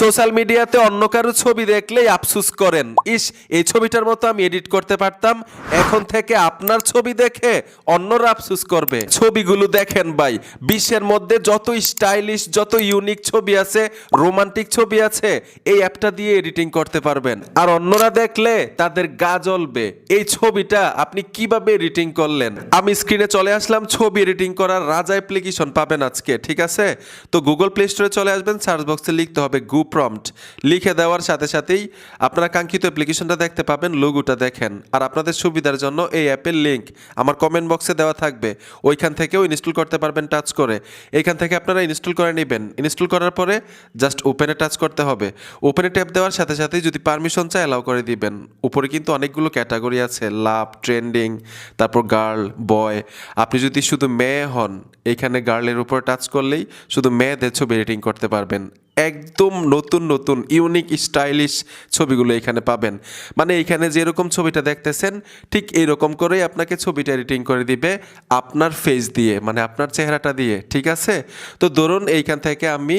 Social মিডিয়াতে অন্য কারও ছবি দেখলেই আফসুস করেন। ইস, এই ছবিটার মতো আমি এডিট করতে পারতাম। এখন থেকে আপনার ছবি দেখে অন্যরা আফসুস করবে। ছবিগুলো দেখেন ভাই, বিশ্বের মধ্যে যত স্টাইলিশ, যত ইউনিক ছবি আছে, রোমান্টিক ছবি আছে, এই অ্যাপটা দিয়ে এডিটিং করতে পারবেন। আর অন্যরা দেখলে তাদের গা জ্বলবে। এই ছবিটা আপনি কীভাবে এডিটিং করলেন? আমি স্ক্রিনে চলে আসলাম, ছবি এডিটিং করার রাজা অ্যাপ্লিকেশন পাবেন আজকে, ঠিক আছে? তো গুগল প্লে স্টোরে চলে আসবেন, সার্চ বক্সে লিখতে হবে গু প্রম্পট লিখে দেওয়ার সাথে সাথেই আপনারা কাঙ্ক্ষিত অ্যাপ্লিকেশনটা দেখতে পাবেন লোগোটা দেখেন। আর আপনাদের সুবিধার জন্য এই অ্যাপের লিঙ্ক আমার কমেন্ট বক্সে দেওয়া থাকবে। ওইখান থেকেও ইনস্টল করতে পারবেন টাচ করে। এইখান থেকে আপনারা ইনস্টল করে নেবেন। ইনস্টল করার পরে জাস্ট ওপেনে টাচ করতে হবে। ওপেনে ট্যাপ দেওয়ার সাথে সাথেই যদি পারমিশন চায় অ্যালাউ করে দিবেন। উপরে কিন্তু অনেকগুলো ক্যাটাগরি আছে লাভ ট্রেন্ডিং তারপর গার্ল বয় আপনি যদি শুধু মেয়ে হন এইখানে গার্লের উপর টাচ করলেই শুধু মেয়েদের ছবি এডিটিং করতে পারবেন। একদম নতুন নতুন ইউনিক স্টাইলিশ ছবিগুলো এখানে পাবেন। মানে এইখানে যেরকম ছবিটা দেখতেছেন, ঠিক এরকম করেই আপনাকে ছবিটা এডিটিং করে দিবে আপনার ফেস দিয়ে মানে আপনার চেহারাটা দিয়ে, ঠিক আছে? তো ধরুন এইখান থেকে আমি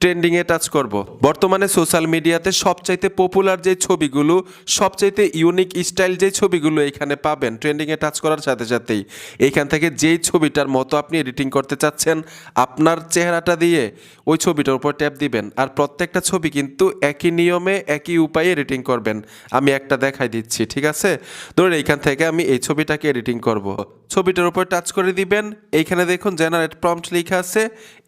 ট্রেন্ডিংয়ে টাচ করব। বর্তমানে সোশ্যাল মিডিয়াতে সবচাইতে পপুলার যে ছবিগুলো, সবচাইতে ইউনিক স্টাইল যে ছবিগুলো এখানে পাবেন ট্রেন্ডিংয়ে টাচ করার সাথে সাথেই এইখান থেকে যেই ছবিটার মতো আপনি এডিটিং করতে চাচ্ছেন, আপনার চেহারাটা দিয়ে, ওই ছবিটার উপর ট্যাপ দিবেন। আর প্রত্যেকটা ছবি কিন্তু একই নিয়মে, একই উপায়ে এডিটিং করবেন। আমি একটা দেখাই দিচ্ছি, ঠিক আছে? ধরুন এইখান থেকে আমি এই ছবিটাকে এডিটিং করব। ছবিটার উপর টাচ করে দিবেন। এইখানে দেখুন জেনারেট প্রম্পট লেখা আছে।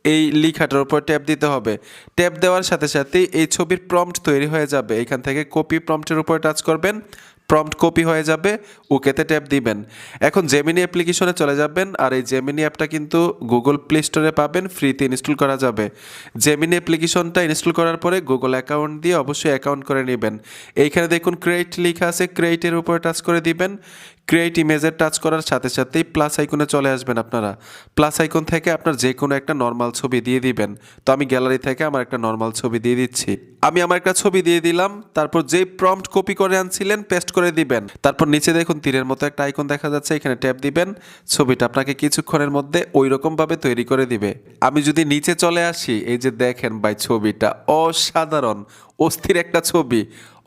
এই লেখাটার উপর ট্যাপ দিতে হবে। ট্যাপ দেওয়ার সাথে সাথে এই ছবির প্রম্পট তৈরি হয়ে যাবে। এখান থেকে কপি প্রম্পটের উপর টাচ করবেন। প্রম্পট কপি হয়ে যাবে, ওকেতে ট্যাপ দিবেন। এখন জেমিনি অ্যাপ্লিকেশনে চলে যাবেন, আর এই জেমিনি অ্যাপটা কিন্তু গুগল প্লে স্টোরে পাবেন ফ্রিতে ইনস্টল করা যাবে। জেমিনি অ্যাপ্লিকেশনটা ইনস্টল করার পরে গুগল অ্যাকাউন্ট দিয়ে অবশ্যই অ্যাকাউন্ট করে নেবেন। এইখানে দেখুন ক্রেডিট লেখা আছে ক্রেডিটের উপরে টাচ করে দিবেন। ক্রিয়েট ইমেজের টাচ করার সাথে সাথেই প্লাস আইকনে চলে আসবেন আপনারা। প্লাস আইকন থেকে আপনার যে কোনো একটা নর্মাল ছবি দিয়ে দিবেন। তো আমি গ্যালারি থেকে আমার একটা নর্মাল ছবি দিয়ে দিচ্ছি। আমি আমার একটা ছবি দিয়ে দিলাম, তারপর যেই প্রম্পট কপি করে আনছিলেন পেস্ট করে দিবেন। তারপর নিচে দেখুন তীরের মতো একটা আইকন দেখা যাচ্ছে, এখানে ট্যাপ দিবেন। ছবিটা আপনাকে কিছুক্ষণের মধ্যে ওই রকম ভাবে তৈরি করে দিবে। আমি যদি নিচে চলে আসি, এই যে দেখেন ভাই, ছবিটা অসাধারণ। অস্থির একটা ছবি।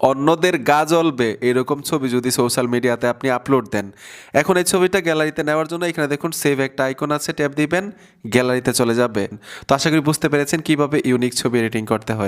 অন্যদের গা জ্বলবে, এরকম ছবি যদি সোশ্যাল মিডিয়াতে আপনি আপলোড দেন। এখন এই ছবিটা গ্যালারিতে নেওয়ার জন্য এখানে দেখুন সেভ একটা আইকন আছে ট্যাপ দিবেন গ্যালারিতে চলে যাবেন। তো আশা করি বুঝতে পেরেছেন কীভাবে ইউনিক ছবি এডিটিং করতে হয়।